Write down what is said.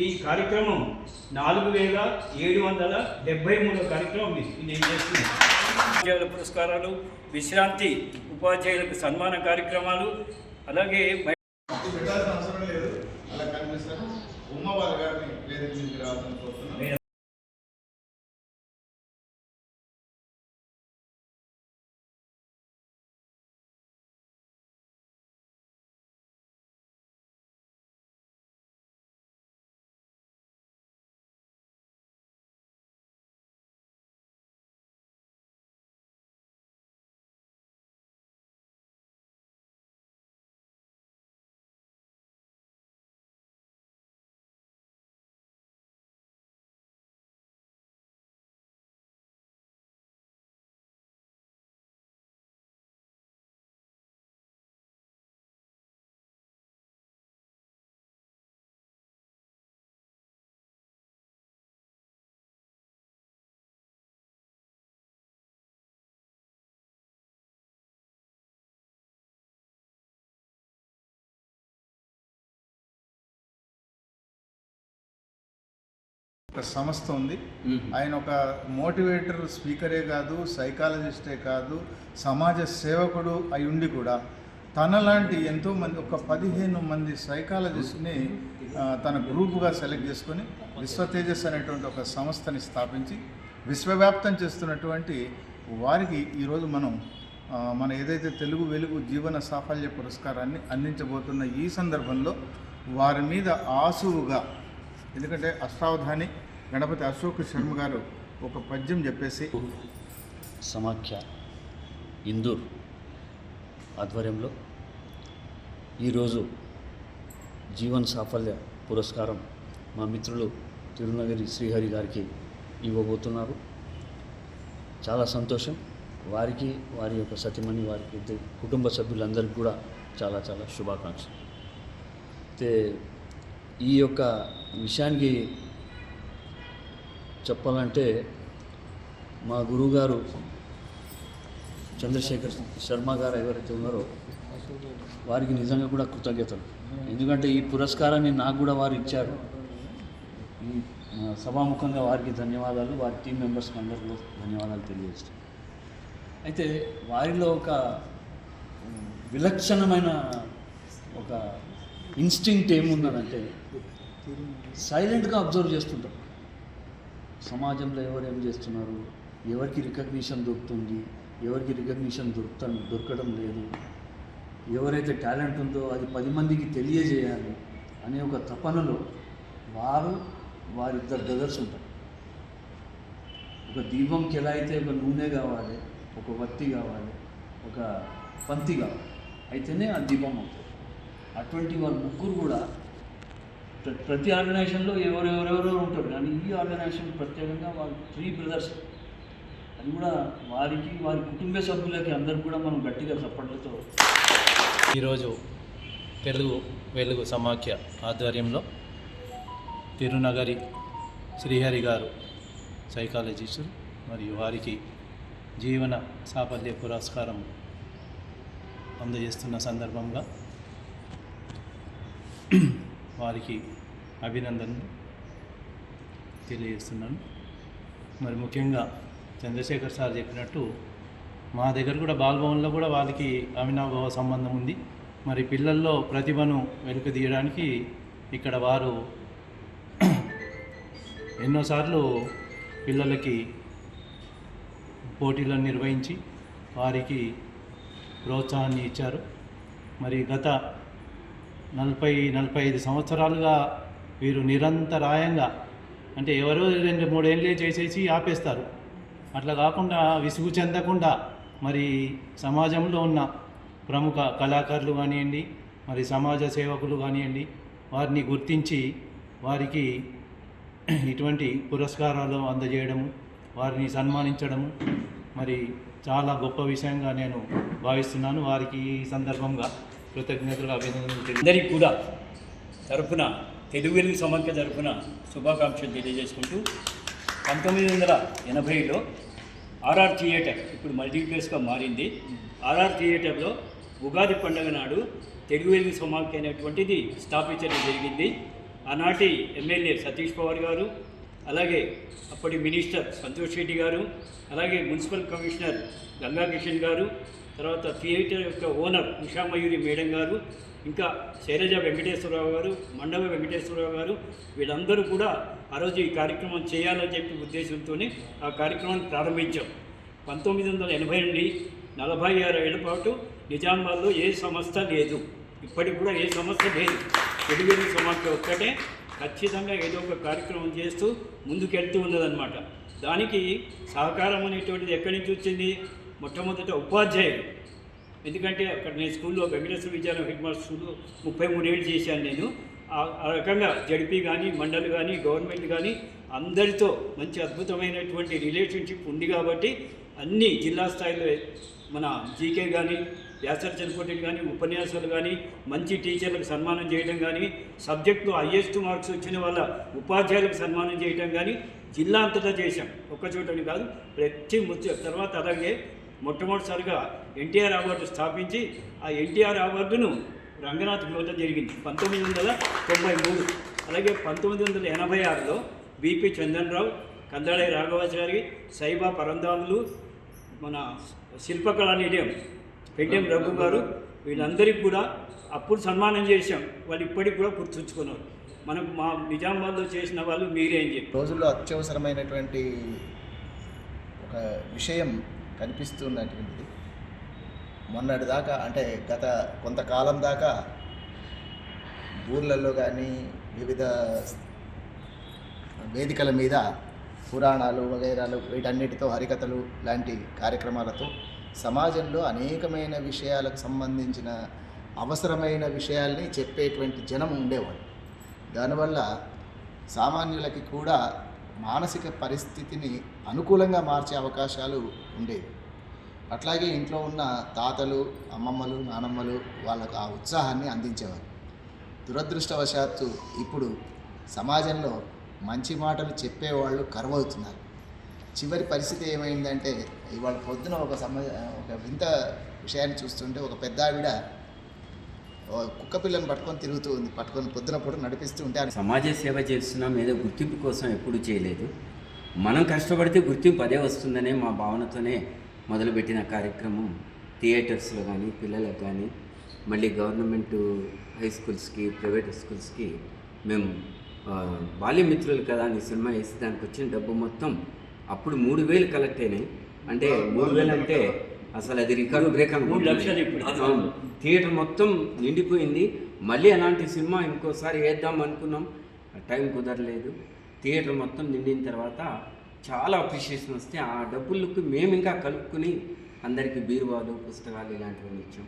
ఈ కార్యక్రమం నాలుగు వేల ఏడు వందల డెబ్బై మూడో కార్యక్రమం నేను చేస్తున్నాను ఉపాధ్యాయుల పురస్కారాలు విశ్రాంతి ఉపాధ్యాయులకు సన్మాన కార్యక్రమాలు అలాగే పెట్టాల్సిన అవసరం లేదు. అలా కనిపిస్తాను ఉమ్మ వాళ్ళ గారిని వేదిక మీదకి రావాలని కోరుతున్నాను ఒక సంస్థ ఉంది. ఆయన ఒక మోటివేటర్ స్పీకరే కాదు సైకాలజిస్టే కాదు సమాజ సేవకుడు అయి ఉండి కూడా తనలాంటి ఎంతో మంది ఒక పదిహేను మంది సైకాలజిస్ట్ని తన గ్రూపుగా సెలెక్ట్ చేసుకొని విశ్వతేజస్ అనేటువంటి ఒక సంస్థని స్థాపించి విశ్వవ్యాప్తం చేస్తున్నటువంటి వారికి ఈరోజు మనం మన ఏదైతే తెలుగు వెలుగు జీవన సాఫల్య పురస్కారాన్ని అందించబోతున్న ఈ సందర్భంలో వారి మీద ఆసువుగా ఎందుకంటే అష్టావధాని గణపతి అశోక్ శర్మ గారు ఒక పద్యం చెప్పేసి సమాఖ్య ఇందూర్ ఆధ్వర్యంలో ఈరోజు జీవన్ సాఫల్య పురస్కారం మా మిత్రులు తిరునగిరి శ్రీహరి గారికి ఇవ్వబోతున్నారు. చాలా సంతోషం. వారికి వారి యొక్క సతిమణి వారికి కుటుంబ సభ్యులందరికీ కూడా చాలా చాలా శుభాకాంక్షలు. అయితే ఈ యొక్క విషయానికి చెప్పాలంటే మా గురువుగారు చంద్రశేఖర్ శర్మ గారు ఎవరైతే ఉన్నారో వారికి నిజంగా కూడా కృతజ్ఞతలు. ఎందుకంటే ఈ పురస్కారాన్ని నాకు కూడా వారు ఇచ్చారు. ఈ సభాముఖంగా వారికి ధన్యవాదాలు వారి టీం మెంబర్స్కి అందరికీ ధన్యవాదాలు తెలియజేస్తాను అయితే వారిలో ఒక విలక్షణమైన ఒక ఇన్స్టింక్ట్ ఏమున్నదంటే సైలెంట్గా అబ్జర్వ్ చేస్తుంటారు సమాజంలో ఎవరు ఏం చేస్తున్నారు? ఎవరికి రికగ్నిషన్ దొరుకుతుంది? ఎవరికి రికగ్నిషన్ దొరుకుత దొరకడం లేదు. ఎవరైతే టాలెంట్ ఉందో అది పది మందికి తెలియజేయాలి అనే ఒక తపనలో వారు వారిద్దరు బ్రదర్స్ ఉంటారు. ఒక దీపంకి ఎలా అయితే ఒక నూనె కావాలి ఒక వత్తి కావాలి ఒక పంతి కావాలి అయితేనే ఆ దీపం అవుతుంది. అటువంటి వాళ్ళ ముగ్గురు కూడా ప్రతి ఆర్గనైజేషన్లో ఎవరెవరెవరో ఉంటారు. కానీ ఈ ఆర్గనైజేషన్ ప్రత్యేకంగా వాళ్ళు త్రీ బ్రదర్స్. అది కూడా వారికి వారి కుటుంబ సభ్యులకి అందరికి కూడా మనం గట్టిగా చప్పట్లతో ఈరోజు తెలుగు వెలుగు సమాఖ్య ఆధ్వర్యంలో తిరునగరి శ్రీహరి గారు సైకాలజిస్టు మరియు వారికి జీవన సాఫల్య పురస్కారం అందజేస్తున్న సందర్భంగా వారికి అభినందనలు తెలియజేస్తున్నాను. మరి ముఖ్యంగా చంద్రశేఖర్ సార్ చెప్పినట్టు మా దగ్గర కూడా బాలభవన్లో కూడా వాళ్ళకి అవినాభావ సంబంధం ఉంది. మరి పిల్లల్లో ప్రతిభను వెలుకు తీయడానికి ఇక్కడ వారు ఎన్నోసార్లు పిల్లలకి పోటీలను నిర్వహించి వారికి ప్రోత్సాహాన్ని ఇచ్చారు. మరి గత నలభై నలభై ఐదు సంవత్సరాలుగా వీరు నిరంతరాయంగా అంటే ఎవరో రెండు మూడేళ్ళే చేసేసి ఆపేస్తారు. అట్లా కాకుండా విసుగు చెందకుండా మరి సమాజంలో ఉన్న ప్రముఖ కళాకారులు కానివ్వండి మరి సమాజ సేవకులు కానివ్వండి వారిని గుర్తించి వారికి ఇటువంటి పురస్కారాలు అందజేయడము వారిని సన్మానించడము మరి చాలా గొప్ప విషయంగా నేను భావిస్తున్నాను. వారికి ఈ సందర్భంగా కృతజ్ఞతలు అభినందనలు అందరికీ కూడా తరఫున తెలుగు వెలుగు సమాఖ్య తరఫున శుభాకాంక్షలు తెలియజేసుకుంటూ పంతొమ్మిది వందల ఎనభైలో ఆర్ఆర్ థియేటర్ ఇప్పుడు మల్టీప్లేస్గా మారింది. ఆర్ఆర్ థియేటర్లో ఉగాది పండుగ నాడు తెలుగు వెలుగు సమాఖ్య అనేటువంటిది స్థాపించడం జరిగింది. ఆనాటి ఎమ్మెల్యే సతీష్ పవార్ గారు అలాగే అప్పటి మినిస్టర్ సంతోష్ రెడ్డి గారు అలాగే మున్సిపల్ కమిషనర్ గంగాకిషన్ గారు తర్వాత థియేటర్ యొక్క ఓనర్ ఉషామయూరి మేడం గారు ఇంకా శైలజ వెంకటేశ్వరరావు గారు మండవ వెంకటేశ్వరరావు గారు వీళ్ళందరూ కూడా ఆ రోజు ఈ కార్యక్రమం చేయాలని చెప్పి ఉద్దేశంతోనే ఆ కార్యక్రమాన్ని ప్రారంభించాం. పంతొమ్మిది వందల ఎనభై నుండి నలభై ఆరు ఏళ్ళ పాటు నిజామాబాద్లో ఏ సంస్థ లేదు. ఇప్పటికి కూడా ఏ సంస్థ లేదు. తెలుగు సమాఖ్య ఒక్కటే. ఖచ్చితంగా ఏదో ఒక కార్యక్రమం చేస్తూ ముందుకెళ్తూ ఉన్నదన్నమాట. దానికి సహకారం అనేటువంటిది ఎక్కడి నుంచి వచ్చింది? మొట్టమొదట ఉపాధ్యాయుడు. ఎందుకంటే అక్కడ నేను స్కూల్లో వెంకటేశ్వర విద్యాలయం హెడ్ మాస్టర్ స్కూల్లో ముప్పై మూడేళ్ళు చేశాను నేను. ఆ- ఆ రకంగా జడిపి కానీ మండలి కానీ గవర్నమెంట్ కానీ అందరితో మంచి అద్భుతమైనటువంటి రిలేషన్షిప్ ఉంది కాబట్టి అన్ని జిల్లా స్థాయిలో మన జీకే కానీ వ్యాసరచన పోటీలు కానీ ఉపన్యాసాలు కానీ మంచి టీచర్లకు సన్మానం చేయడం కానీ సబ్జెక్టులో హయ్యెస్ట్ మార్క్స్ వచ్చిన వాళ్ళ ఉపాధ్యాయులకు సన్మానం చేయడం కానీ జిల్లా అంతటా చేశాం. ఒక్క చోటని కాదు ప్రతి ముత్య తర్వాత అలాగే మొట్టమొదటిసారిగా ఎన్టీఆర్ అవార్డు స్థాపించి ఆ ఎన్టీఆర్ అవార్డును రంగనాథ్ ఇవ్వడం జరిగింది. పంతొమ్మిది వందల తొంభై మూడు. అలాగే పంతొమ్మిది వందల ఎనభై ఆరులో బీపీ చందన్రావు కందాళి రాఘవాచారి సైబా పరందాములు మన శిల్పకళా నిలయం పెండెం రఘు గారు వీళ్ళందరికీ కూడా అప్పుడు సన్మానం చేశాం. వాళ్ళు ఇప్పటికి కూడా గుర్తుంచుకున్నారు. మనకు మా నిజామాబాద్లో చేసిన వాళ్ళు మీరే అని చెప్పి. రోజుల్లో అత్యవసరమైనటువంటి ఒక విషయం కనిపిస్తున్నటువంటిది. మొన్నటి దాకా అంటే గత కొంతకాలం దాకా ఊర్లలో కానీ వివిధ వేదికల మీద పురాణాలు వగైరాలు వీటన్నిటితో హరికథలు లాంటి కార్యక్రమాలతో సమాజంలో అనేకమైన విషయాలకు సంబంధించిన అవసరమైన విషయాల్ని చెప్పేటువంటి జనం ఉండేవాడు దానివల్ల సామాన్యులకి కూడా మానసిక పరిస్థితిని అనుకూలంగా మార్చే అవకాశాలు ఉండేవి. అట్లాగే ఇంట్లో ఉన్న తాతలు అమ్మమ్మలు నానమ్మలు వాళ్ళకు ఆ ఉత్సాహాన్ని అందించేవారు. దురదృష్టవశాత్తు ఇప్పుడు సమాజంలో మంచి మాటలు చెప్పేవాళ్ళు కరువవుతున్నారు. చివరి పరిస్థితి ఏమైందంటే ఇవాళ పొద్దున ఒక సమ ఒక వింత విషయాన్ని చూస్తుంటే ఒక పెద్ద ఆవిడ కుక్క పిల్లని పట్టుకొని తిరుగుతూ ఉంది. పట్టుకొని పొద్దున పూట నడిపిస్తూ ఉంటే సమాజ సేవ చేస్తున్నాం ఏదో గుర్తింపు కోసం ఎప్పుడూ చేయలేదు. మనం కష్టపడితే గుర్తింపు అదే వస్తుందనే మా భావనతోనే మొదలుపెట్టిన కార్యక్రమం. థియేటర్స్లో కానీ పిల్లలకు కానీ మళ్ళీ గవర్నమెంట్ హై స్కూల్స్కి ప్రైవేట్ స్కూల్స్కి మేము బాల్యమిత్రులు కదా అని సినిమా వేసి దానికి వచ్చిన డబ్బు మొత్తం అప్పుడు మూడు వేలు కలెక్ట్ అయినాయి. అంటే మూడు వేలు అంటే అసలు అది రికార్డు బ్రేక్ మూడు లక్షలు ఇప్పుడు. అవును. థియేటర్ మొత్తం నిండిపోయింది. మళ్ళీ అలాంటి సినిమా ఇంకోసారి వేద్దాం అనుకున్నాం. టైం కుదరలేదు. థియేటర్ మొత్తం నిండిన తర్వాత చాలా అప్రిషియేషన్ వస్తే ఆ డబ్బులకు మేము ఇంకా కలుపుకుని అందరికీ బీరువాలు పుస్తకాలు ఇలాంటివన్నీ ఇచ్చాం.